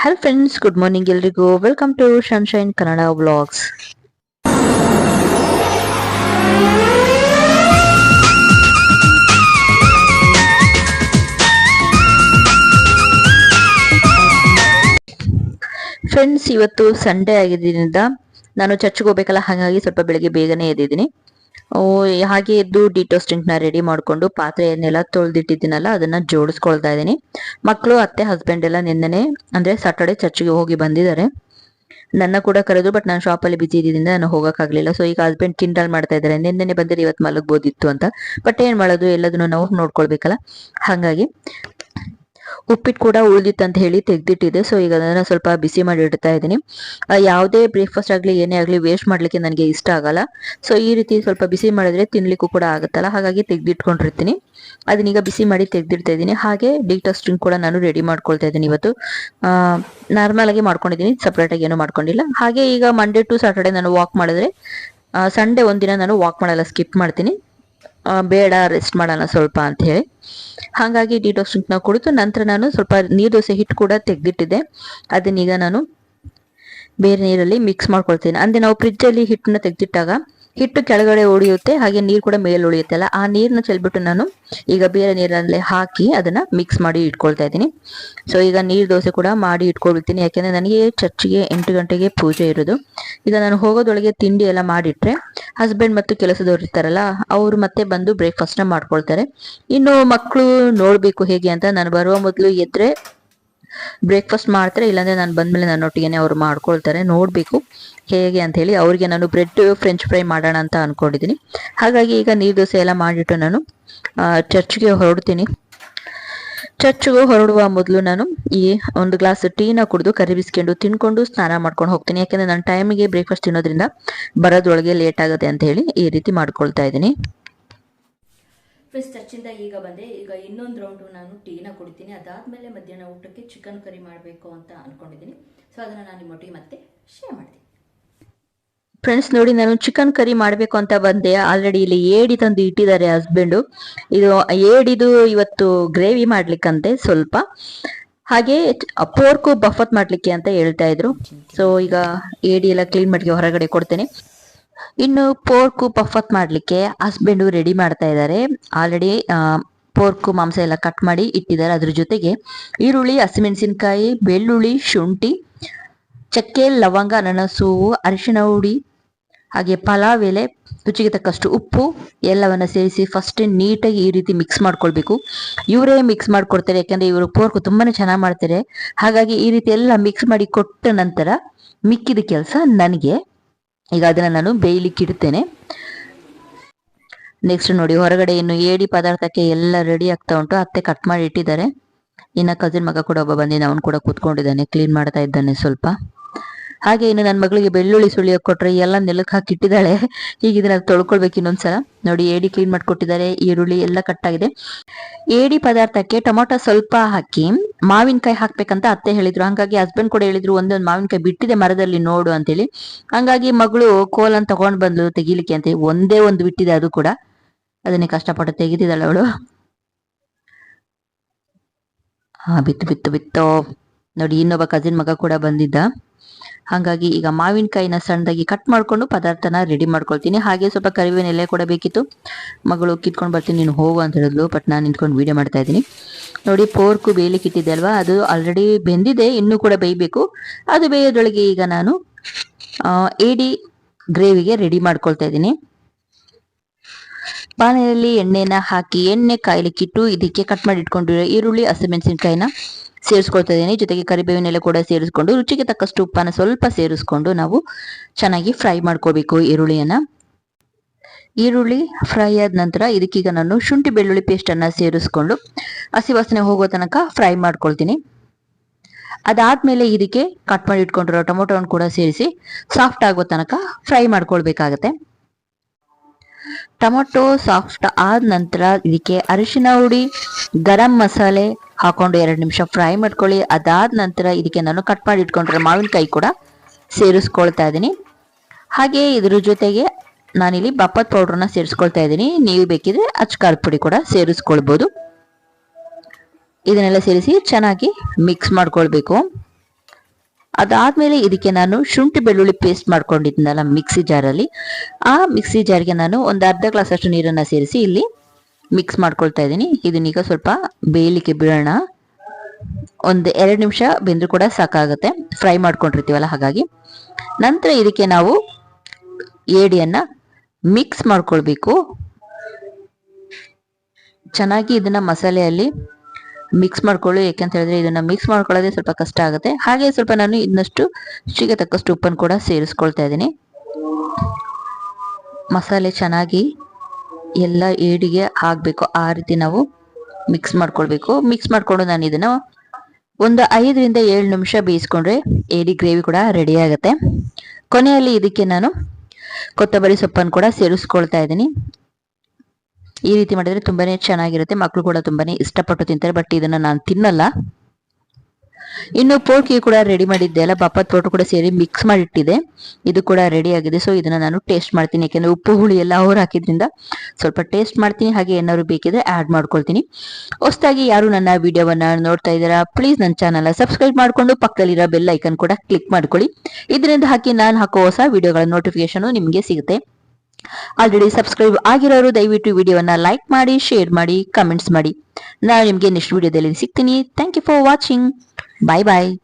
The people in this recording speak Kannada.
ಹಲೋ ಫ್ರೆಂಡ್ಸ್ ಗುಡ್ ಮಾರ್ನಿಂಗ್ ಎಲ್ರಿಗೂ. Welcome to Sunshine Kannada vlogs friends ಇವತ್ತು ಸಂಡೇ ಆಗಿದ್ದರಿಂದ ನಾನು ಚರ್ಚ್ಗೆ ಹೋಗ್ಬೇಕಲ್ಲ, ಹಾಗಾಗಿ ಸ್ವಲ್ಪ ಬೆಳಗ್ಗೆ ಬೇಗನೆ ಎದ್ದಿದ್ದೀನಿ. ಹಾಗೆ ಎದ್ದು ಡಿಟೋಸ್ಟೆಂಟ್ನ ರೆಡಿ ಮಾಡ್ಕೊಂಡು ಏನೆಲ್ಲ ತೊಳೆದಿಟ್ಟಿದ್ದೀನಲ್ಲ, ಅದನ್ನ ಜೋಡಿಸ್ಕೊಳ್ತಾ ಇದ್ದೀನಿ. ಮಕ್ಕಳು ಅತ್ತೆ ಹಸ್ಬೆಂಡ್ ಎಲ್ಲ ನಿನ್ನೆ ಅಂದ್ರೆ ಸಾಟರ್ಡೆ ಚರ್ಚ್ಗೆ ಹೋಗಿ ಬಂದಿದ್ದಾರೆ. ನನ್ನ ಕೂಡ ಕರೆದು ಬಟ್ ನಾನು ಶಾಪಲ್ಲಿ ಬಿಸಿ ಇದ್ದಿದ್ದರಿಂದ ನಾನು ಹೋಗೋಕ್ಕಾಗಲಿಲ್ಲ. ಸೊ ಈಗ ಹಸ್ಬೆಂಡ್ ಕಿಂಡಲ್ ಮಾಡ್ತಾ ಇದ್ದಾರೆ. ನಿನ್ನೆ ಬಂದ್ರೆ ಇವತ್ತು ಮಲಗ್ಬೋದಿತ್ತು ಅಂತ. ಬಟ್ ಏನ್ ಮಾಡೋದು, ಎಲ್ಲದನ್ನು ನಾವು ನೋಡ್ಕೊಳ್ಬೇಕಲ್ಲ. ಹಾಗಾಗಿ ಉಪ್ಪಿಟ್ಟು ಕೂಡ ಉಳಿದಿತ್ತು ಅಂತ ಹೇಳಿ ತೆಗೆದಿಟ್ಟಿದೆ. ಸೊ ಈಗ ಅದನ್ನು ಸ್ವಲ್ಪ ಬಿಸಿ ಮಾಡಿ ಇಡ್ತಾ ಇದ್ದೀನಿ. ಯಾವುದೇ ಬ್ರೇಕ್ಫಾಸ್ಟ್ ಆಗಲಿ, ಏನೇ ಆಗಲಿ ವೇಸ್ಟ್ ಮಾಡಲಿಕ್ಕೆ ನನಗೆ ಇಷ್ಟ ಆಗಲ್ಲ. ಸೊ ಈ ರೀತಿ ಸ್ವಲ್ಪ ಬಿಸಿ ಮಾಡಿದ್ರೆ ತಿನ್ಲಿಕ್ಕೂ ಕೂಡ ಆಗುತ್ತಲ್ಲ. ಹಾಗಾಗಿ ತೆಗೆದಿಟ್ಕೊಂಡಿರ್ತೀನಿ. ಅದನ್ನೀಗ ಬಿಸಿ ಮಾಡಿ ತೆಗೆದಿಡ್ತಾ ಇದ್ದೀನಿ. ಹಾಗೆ ಡಿಟಸ್ಟಿಂಗ್ ಕೂಡ ನಾನು ರೆಡಿ ಮಾಡ್ಕೊಳ್ತಾ ಇದ್ದೀನಿ ಇವತ್ತು. ನಾರ್ಮಲ್ ಆಗಿ ಮಾಡ್ಕೊಂಡಿದ್ದೀನಿ. ಸಪ್ರೇಟ್ ಆಗಿ ಏನು ಮಾಡ್ಕೊಂಡಿಲ್ಲ. ಹಾಗೆ ಈಗ ಮಂಡೇ ಟು ಸಾಟರ್ಡೆ ನಾನು ವಾಕ್ ಮಾಡಿದ್ರೆ ಸಂಡೇ ಒಂದಿನ ನಾನು ವಾಕ್ ಮಾಡಲ್ಲ ಸ್ಕಿಪ್ ಮಾಡ್ತೀನಿ. ಬೇಡ ರೆಸ್ಟ್ ಮಾಡೋಣ ಸ್ವಲ್ಪ ಅಂತ ಹೇಳಿ. ಹಾಗಾಗಿ ಡಿಟಾಕ್ಸ್ನ ಕುಡಿದು ನಂತರ ನಾನು ಸ್ವಲ್ಪ ನೀರು ದೋಸೆ ಹಿಟ್ಟು ಕೂಡ ತೆಗೆದಿಟ್ಟಿದ್ದೆ. ಅದನ್ನೀಗ ನಾನು ಬೇರೆ ನೀರಲ್ಲಿ ಮಿಕ್ಸ್ ಮಾಡ್ಕೊಳ್ತೀನಿ. ಅಂದರೆ ನಾವು ಫ್ರಿಜ್ ಅಲ್ಲಿ ಹಿಟ್ಟನ್ನ ತೆಗೆದಿಟ್ಟಾಗ ಹಿಟ್ಟು ಕೆಳಗಡೆ ಉಳಿಯುತ್ತೆ ಹಾಗೆ ನೀರು ಕೂಡ ಮೇಲೆ ಉಳಿಯುತ್ತೆ ಅಲ್ಲ? ಆ ನೀರನ್ನ ಚೆಲ್ಬಿಟ್ಟು ನಾನು ಈಗ ಬೇರೆ ನೀರಲ್ಲೇ ಹಾಕಿ ಅದನ್ನ ಮಿಕ್ಸ್ ಮಾಡಿ ಇಟ್ಕೊಳ್ತಾ ಇದ್ದೀನಿ. ಸೊ ಈಗ ನೀರು ದೋಸೆ ಕೂಡ ಮಾಡಿ ಇಟ್ಕೊಳ್ತೀನಿ. ಯಾಕೆಂದ್ರೆ ನನಗೆ ಚರ್ಚಿಗೆ ಎಂಟು ಗಂಟೆಗೆ ಪೂಜೆ ಇರೋದು. ಈಗ ನಾನು ಹೋಗೋದೊಳಗೆ ತಿಂಡಿ ಎಲ್ಲ ಮಾಡಿಟ್ರೆ ಹಸ್ಬೆಂಡ್ ಮತ್ತು ಕೆಲಸದವ್ರು ಇರ್ತಾರಲ್ಲ, ಅವರು ಮತ್ತೆ ಬಂದು ಬ್ರೇಕ್ಫಾಸ್ಟ್ ಮಾಡ್ಕೊಳ್ತಾರೆ. ಇನ್ನು ಮಕ್ಕಳು ನೋಡ್ಬೇಕು ಹೇಗೆ ಅಂತ ನಾನು ಬರುವ ಮೊದಲು ಎದ್ರೆ ಬ್ರೇಕ್ಫಾಸ್ಟ್ ಮಾಡ್ತಾರೆ, ಇಲ್ಲಾಂದ್ರೆ ನಾನು ಬಂದ್ಮೇಲೆ ನನ್ನೊಟ್ಟಿಗೆ ಅವ್ರು ಮಾಡ್ಕೊಳ್ತಾರೆ. ನೋಡಬೇಕು ಹೇಗೆ ಅಂತ ಹೇಳಿ. ಅವರಿಗೆ ನಾನು ಬ್ರೆಡ್ ಫ್ರೆಂಚ್ ಫ್ರೈ ಮಾಡೋಣ ಅಂತ ಅಂದ್ಕೊಂಡಿದ್ದೀನಿ ಹಾಗಾಗಿ ಈಗ ನೀರು ದೋಸೆ ಎಲ್ಲ ಮಾಡಿಟ್ಟು ನಾನು ಚರ್ಚ್ಗೆ ಹೊರಡ್ತೀನಿ. ಚರ್ಚ್ಗೆ ಹೊರಡುವ ಮೊದಲು ನಾನು ಈ ಒಂದು ಗ್ಲಾಸ್ ಟೀನ ಕುಡಿದು ಕರಿ ಬಿಸ್ಕೊಂಡು ತಿನ್ಕೊಂಡು ಸ್ನಾನ ಮಾಡ್ಕೊಂಡು ಹೋಗ್ತೀನಿ. ಯಾಕೆಂದರೆ ನನ್ನ ಟೈಮಿಗೆ ಬ್ರೇಕ್ಫಾಸ್ಟ್ ತಿನ್ನೋದ್ರಿಂದ ಬರೋದ್ರೊಳಗೆ ಲೇಟ್ ಆಗುತ್ತೆ ಅಂತ ಹೇಳಿ ಈ ರೀತಿ ಮಾಡ್ಕೊಳ್ತಾ ಇದ್ದೀನಿ. ಫ್ರೆಂಡ್ಸ್ ಚರ್ಚಿಂದ ಈಗ ಬಂದೆ. ಈಗ ಇನ್ನೊಂದು ರೌಂಡು ನಾನು ಟೀನ ಕುಡಿತೀನಿ. ಅದಾದಮೇಲೆ ಮಧ್ಯಾಹ್ನ ಊಟಕ್ಕೆ ಚಿಕನ್ ಕರಿ ಮಾಡಬೇಕು ಅಂತ ಅನ್ಕೊಂಡಿದ್ದೀನಿ. ಸೊ ಅದನ್ನು ನಾನು ನಿಮ್ಮೊಟ್ಟಿಗೆ ಮತ್ತೆ ಶೇರ್ ಮಾಡ್ತೀನಿ. ಫ್ರೆಂಡ್ಸ್ ನೋಡಿ, ನಾನು ಚಿಕನ್ ಕರಿ ಮಾಡಬೇಕು ಅಂತ ಬಂದೆ. ಆಲ್ರೆಡಿ ಇಲ್ಲಿ ಏಡಿ ತಂದು ಇಟ್ಟಿದ್ದಾರೆ ಹಸ್ಬೆಂಡು ಇದು ಏಡಿದು ಇವತ್ತು ಗ್ರೇವಿ ಮಾಡ್ಲಿಕ್ಕಂತೆ ಸ್ವಲ್ಪ. ಹಾಗೆ ಪೋರ್ಕು ಬಫತ್ ಮಾಡ್ಲಿಕ್ಕೆ ಅಂತ ಹೇಳ್ತಾ ಇದ್ರು. ಸೊ ಈಗ ಏಡಿ ಎಲ್ಲ ಕ್ಲೀನ್ ಮಾಡಿ ಹೊರಗಡೆ ಕೊಡ್ತೇನೆ. ಇನ್ನು ಪೋರ್ಕು ಪಫತ್ ಮಾಡ್ಲಿಕ್ಕೆ ಹಸ್ಬೆಂಡು ರೆಡಿ ಮಾಡ್ತಾ ಇದ್ದಾರೆ ಆಲ್ರೆಡಿ ಪೋರ್ಕು ಮಾಂಸ ಎಲ್ಲ ಕಟ್ ಮಾಡಿ ಇಟ್ಟಿದ್ದಾರೆ ಅದ್ರ ಜೊತೆಗೆ ಈರುಳ್ಳಿ, ಹಸಿಮೆಣಸಿನಕಾಯಿ, ಬೆಳ್ಳುಳ್ಳಿ, ಶುಂಠಿ, ಚಕ್ಕೆ, ಲವಂಗ, ಅನನಸು, ಅರಿಶಿಣ ಹುಡಿ, ಹಾಗೆ ಪಲಾವ್ ಎಲೆ, ರುಚಿಗೆ ತಕ್ಕಷ್ಟು ಉಪ್ಪು ಎಲ್ಲವನ್ನ ಸೇರಿಸಿ ಫಸ್ಟ್ ನೀಟಾಗಿ ಈ ರೀತಿ ಮಿಕ್ಸ್ ಮಾಡ್ಕೊಳ್ಬೇಕು. ಇವರೇ ಮಿಕ್ಸ್ ಮಾಡ್ಕೊಡ್ತಾರೆ ಯಾಕಂದ್ರೆ ಇವರು ಪೋರ್ಕು ತುಂಬಾನೇ ಚೆನ್ನಾಗಿ ಮಾಡ್ತಾರೆ. ಹಾಗಾಗಿ ಈ ರೀತಿ ಎಲ್ಲ ಮಿಕ್ಸ್ ಮಾಡಿ ಕೊಟ್ಟ ನಂತರ ಮಿಕ್ಕಿದ ಕೆಲಸ ನನಗೆ. ಈಗ ಅದನ್ನ ನಾನು ಬೇಯಲಿಕ್ಕೆ ಇಡ್ತೇನೆ. ನೆಕ್ಸ್ಟ್ ನೋಡಿ, ಹೊರಗಡೆ ಇನ್ನು ಏಡಿ ಪದಾರ್ಥಕ್ಕೆ ಎಲ್ಲ ರೆಡಿ ಆಗ್ತಾ ಉಂಟು. ಅತ್ತೆ ಕಟ್ ಮಾಡಿ ಇಟ್ಟಿದ್ದಾರೆ. ಇನ್ನ ಕಸಿನ್ ಮಗ ಕೂಡ ಒಬ್ಬ ಬಂದಿನ ಅವನು ಕೂಡ ಕೂತ್ಕೊಂಡಿದ್ದಾನೆ ಕ್ಲೀನ್ ಮಾಡ್ತಾ ಇದ್ದಾನೆ ಸ್ವಲ್ಪ. ಹಾಗೆ ಇನ್ನು ನನ್ನ ಮಗಳಿಗೆ ಬೆಳ್ಳುಳ್ಳಿ ಸುಳಿಯೋಕೆ ಕೊಟ್ರೆ ಎಲ್ಲ ನೆಲಕ್ಕೆ ಹಾಕಿಟ್ಟಿದ್ದಾಳೆ ಈಗ ಇದನ್ನ ತೊಳ್ಕೊಳ್ಬೇಕು ಇನ್ನೊಂದ್ಸಲ ನೋಡಿ ಏಡಿ ಕ್ಲೀನ್ ಮಾಡ್ಕೊಟ್ಟಿದ್ದಾರೆ ಈರುಳ್ಳಿ ಎಲ್ಲ ಕಟ್ಟಾಗಿದೆ ಏಡಿ ಪದಾರ್ಥಕ್ಕೆ ಟೊಮೊಟೊ ಸ್ವಲ್ಪ ಹಾಕಿ ಮಾವಿನಕಾಯಿ ಹಾಕ್ಬೇಕಂತ ಅತ್ತೆ ಹೇಳಿದ್ರು. ಹಂಗಾಗಿ ಹಸ್ಬೆಂಡ್ ಕೂಡ ಹೇಳಿದ್ರು, ಒಂದೊಂದು ಮಾವಿನಕಾಯಿ ಬಿಟ್ಟಿದೆ ಮರದಲ್ಲಿ ನೋಡು ಅಂತೇಳಿ. ಹಂಗಾಗಿ ಮಗಳು ಕೋಲನ್ ತಗೊಂಡ್ ಬಂದ್ಲು ತೆಗಿಲಿಕ್ಕೆ ಅಂತ ಒಂದೇ ಒಂದು ಬಿಟ್ಟಿದೆ ಅದು ಕೂಡ. ಅದನ್ನೇ ಕಷ್ಟಪಟ್ಟು ತೆಗೆದಿದ್ದಾಳೆ ಅವಳು. ಹಾ, ಬಿತ್ತು ಬಿತ್ತು ಬಿತ್ತು. ನೋಡಿ ಇನ್ನೊಬ್ಬ ಕಸಿನ್ ಮಗ ಕೂಡ ಬಂದಿದ್ದ. ಹಾಗಾಗಿ ಈಗ ಮಾವಿನಕಾಯಿನ ಸಣ್ಣದಾಗಿ ಕಟ್ ಮಾಡ್ಕೊಂಡು ಪದಾರ್ಥನ ರೆಡಿ ಮಾಡ್ಕೊಳ್ತೀನಿ. ಹಾಗೆ ಸ್ವಲ್ಪ ಕರಿಬೇವಿನ ಎಲೆ ಕೂಡ ಬೇಕಿತ್ತು. ಮಗಳು ಕಿತ್ಕೊಂಡು ಬರ್ತೀನಿ, ನೀನು ಹೋಗು ಅಂತ ಹೇಳಿದ್ಲು ಬಟ್ ನಾನು ನಿಂತ್ಕೊಂಡು ವೀಡಿಯೋ ಮಾಡ್ತಾ ಇದ್ದೀನಿ. ನೋಡಿ ಪೋರ್ಕು ಬೇಯಲಿಕ್ಕೆ ಇಟ್ಟಿದ್ದೆ ಅಲ್ವಾ? ಅದು ಆಲ್ರೆಡಿ ಬೆಂದಿದೆ, ಇನ್ನೂ ಕೂಡ ಬೇಯಬೇಕು. ಅದು ಬೇಯೋದ್ರೊಳಗೆ ಈಗ ನಾನು ಏಡಿ ಗ್ರೇವಿಗೆ ರೆಡಿ ಮಾಡ್ಕೊಳ್ತಾ ಇದ್ದೀನಿ. ಬಾಣಲೆಯಲ್ಲಿ ಎಣ್ಣೆನ ಹಾಕಿ, ಎಣ್ಣೆ ಕಾಯ್ಲಿಕ್ಕಿಟ್ಟು ಇದಕ್ಕೆ ಕಟ್ ಮಾಡಿ ಇಟ್ಕೊಂಡಿರೋ ಈರುಳ್ಳಿ, ಹಸಿಮೆಣಸಿನಕಾಯಿನ ಸೇರಿಸ್ಕೊಳ್ತಾ ಇದ್ದೀನಿ. ಜೊತೆಗೆ ಕರಿಬೇವಿನ ಎಲೆ ಕೂಡ ಸೇರಿಸ್ಕೊಂಡು, ರುಚಿಗೆ ತಕ್ಕಷ್ಟು ಉಪ್ಪನ್ನು ಸ್ವಲ್ಪ ಸೇರಿಸ್ಕೊಂಡು ನಾವು ಚೆನ್ನಾಗಿ ಫ್ರೈ ಮಾಡ್ಕೋಬೇಕು ಈರುಳ್ಳಿಯನ್ನು. ಈರುಳ್ಳಿ ಫ್ರೈ ಆದ ನಂತರ ಇದಕ್ಕೀಗ ನಾನು ಶುಂಠಿ ಬೆಳ್ಳುಳ್ಳಿ ಪೇಸ್ಟನ್ನು ಸೇರಿಸ್ಕೊಂಡು ಹಸಿ ವಾಸನೆ ಹೋಗೋ ತನಕ ಫ್ರೈ ಮಾಡ್ಕೊಳ್ತೀನಿ. ಅದಾದಮೇಲೆ ಇದಕ್ಕೆ ಕಟ್ ಮಾಡಿ ಇಟ್ಕೊಂಡಿರೋ ಟೊಮೊಟೊವನ್ನು ಕೂಡ ಸೇರಿಸಿ ಸಾಫ್ಟ್ ಆಗೋ ತನಕ ಫ್ರೈ ಮಾಡ್ಕೊಳ್ಬೇಕಾಗತ್ತೆ. ಟೊಮೊಟೊ ಸಾಫ್ಟ್ ಆದ ನಂತರ ಇದಕ್ಕೆ ಅರಿಶಿನ ಹುಡಿ, ಗರಂ ಮಸಾಲೆ ಹಾಕೊಂಡು ಎರಡು ನಿಮಿಷ ಫ್ರೈ ಮಾಡ್ಕೊಳ್ಳಿ. ಅದಾದ ನಂತರ ಇದಕ್ಕೆ ನಾನು ಕಟ್ ಮಾಡಿ ಇಟ್ಕೊಂಡಿರೋ ಮಾವಿನಕಾಯಿ ಕೂಡ ಸೇರಿಸ್ಕೊಳ್ತಾ ಇದ್ದೀನಿ. ಹಾಗೆ ಇದ್ರ ಜೊತೆಗೆ ನಾನಿಲ್ಲಿ ಬಪ್ಪತ್ ಪೌಡ್ರನ್ನ ಸೇರಿಸ್ಕೊಳ್ತಾ ಇದ್ದೀನಿ. ನೀವು ಬೇಕಿದ್ರೆ ಅಚ್ಚ ಪುಡಿ ಕೂಡ ಸೇರಿಸ್ಕೊಳ್ಬೋದು. ಇದನ್ನೆಲ್ಲ ಸೇರಿಸಿ ಚೆನ್ನಾಗಿ ಮಿಕ್ಸ್ ಮಾಡ್ಕೊಳ್ಬೇಕು. ಅದಾದ್ಮೇಲೆ ಇದಕ್ಕೆ ನಾನು ಶುಂಠಿ ಬೆಳ್ಳುಳ್ಳಿ ಪೇಸ್ಟ್ ಮಾಡ್ಕೊಂಡಿದ್ನಲ್ಲ ಮಿಕ್ಸಿ ಜಾರಲ್ಲಿ ಆ ಮಿಕ್ಸಿ ಜಾರ್ಗೆ ನಾನು ಒಂದು ಅರ್ಧ ಗ್ಲಾಸ್ ಅಷ್ಟು ನೀರನ್ನ ಸೇರಿಸಿ ಇಲ್ಲಿ ಮಿಕ್ಸ್ ಮಾಡ್ಕೊಳ್ತಾ ಇದ್ದೀನಿ. ಇದನ್ನೀಗ ಸ್ವಲ್ಪ ಬೇಯಲಿಕ್ಕೆ ಬಿಡೋಣ. ಒಂದು ಎರಡು ನಿಮಿಷ ಬೆಂದ್ರು ಕೂಡ ಸಾಕಾಗುತ್ತೆ. ಫ್ರೈ ಮಾಡ್ಕೊಂಡಿರ್ತೀವಲ್ಲ ಹಾಗಾಗಿ. ನಂತರ ಇದಕ್ಕೆ ನಾವು ಏಡಿಯನ್ನು ಮಿಕ್ಸ್ ಮಾಡ್ಕೊಳ್ಬೇಕು. ಚೆನ್ನಾಗಿ ಇದನ್ನ ಮಸಾಲೆಯಲ್ಲಿ ಮಿಕ್ಸ್ ಮಾಡ್ಕೊಳ್ಳಿ. ಯಾಕೆಂತ ಹೇಳಿದ್ರೆ ಇದನ್ನ ಮಿಕ್ಸ್ ಮಾಡ್ಕೊಳ್ಳೋದೇ ಸ್ವಲ್ಪ ಕಷ್ಟ ಆಗುತ್ತೆ. ಹಾಗೆ ಸ್ವಲ್ಪ ನಾನು ಇನ್ನಷ್ಟು ರುಚಿಗೆ ತಕ್ಕಷ್ಟು ಉಪ್ಪನ್ನು ಕೂಡ ಸೇರಿಸ್ಕೊಳ್ತಾ ಇದ್ದೀನಿ. ಮಸಾಲೆ ಚೆನ್ನಾಗಿ ಎಲ್ಲ ಏಡಿಗೆ ಹಾಕ್ಬೇಕು. ಆ ರೀತಿ ನಾವು ಮಿಕ್ಸ್ ಮಾಡ್ಕೊಳ್ಬೇಕು. ಮಿಕ್ಸ್ ಮಾಡ್ಕೊಂಡು ನಾನು ಇದನ್ನ ಒಂದು ಐದರಿಂದ ಏಳು ನಿಮಿಷ ಬೇಯಿಸ್ಕೊಂಡ್ರೆ ಏಡಿ ಗ್ರೇವಿ ಕೂಡ ರೆಡಿ ಆಗುತ್ತೆ. ಕೊನೆಯಲ್ಲಿ ಇದಕ್ಕೆ ನಾನು ಕೊತ್ತಂಬರಿ ಸೊಪ್ಪನ್ನು ಕೂಡ ಸೇರಿಸ್ಕೊಳ್ತಾ ಇದ್ದೀನಿ. ಈ ರೀತಿ ಮಾಡಿದ್ರೆ ತುಂಬಾನೇ ಚೆನ್ನಾಗಿರುತ್ತೆ. ಮಕ್ಕಳು ಕೂಡ ತುಂಬಾನೇ ಇಷ್ಟಪಟ್ಟು ತಿಂತಾರೆ. ಬಟ್ ಇದನ್ನ ನಾನು ತಿನ್ನಲ್ಲ. ಇನ್ನು ಪೋರ್ಕಿ ಕೂಡ ರೆಡಿ ಮಾಡಿದ್ದೆ ಅಲ್ಲ ಬಪ್ಪತ್ ಪೌಡರ್ ಕೂಡ ಸೇರಿ ಮಿಕ್ಸ್ ಮಾಡಿಟ್ಟಿದೆ. ಇದು ಕೂಡ ರೆಡಿ ಆಗಿದೆ ಸೊ ಇದನ್ನ ನಾನು ಟೇಸ್ಟ್ ಮಾಡ್ತೀನಿ. ಯಾಕೆಂದ್ರೆ ಉಪ್ಪು, ಹುಳಿ ಎಲ್ಲ ಅವ್ರು ಹಾಕಿದ್ರಿಂದ ಸ್ವಲ್ಪ ಟೇಸ್ಟ್ ಮಾಡ್ತೀನಿ, ಹಾಗೆ ಏನಾದ್ರು ಬೇಕಿದ್ರೆ ಆಡ್ ಮಾಡ್ಕೊಳ್ತೀನಿ. ಹೊಸದಾಗಿ ಯಾರು ನನ್ನ ವಿಡಿಯೋವನ್ನ ನೋಡ್ತಾ ಇದ್ದೀರಾ ಪ್ಲೀಸ್ ನನ್ನ ಚಾನಲ್ ಸಬ್ಸ್ಕ್ರೈಬ್ ಮಾಡ್ಕೊಂಡು ಪಕ್ಕದಲ್ಲಿರೋ ಬೆಲ್ ಐಕನ್ ಕೂಡ ಕ್ಲಿಕ್ ಮಾಡ್ಕೊಳ್ಳಿ. ಇದರಿಂದ ಹಾಕಿ ನಾನು ಹಾಕೋ ಹೊಸ ವಿಡಿಯೋಗಳ ನೋಟಿಫಿಕೇಶನ್ ನಿಮಗೆ ಸಿಗುತ್ತೆ. ಆಲ್ರೆಡಿ ಸಬ್ಸ್ಕ್ರೈಬ್ ಆಗಿರೋರು ದಯವಿಟ್ಟು ವಿಡಿಯೋವನ್ನ ಲೈಕ್ ಮಾಡಿ ಶೇರ್ ಮಾಡಿ ಕಮೆಂಟ್ಸ್ ಮಾಡಿ. ನಾನು ನಿಮಗೆ ನೆಕ್ಸ್ಟ್ ವಿಡಿಯೋದಲ್ಲಿ ಸಿಗ್ತೀನಿ. Thank you for watching Bye bye.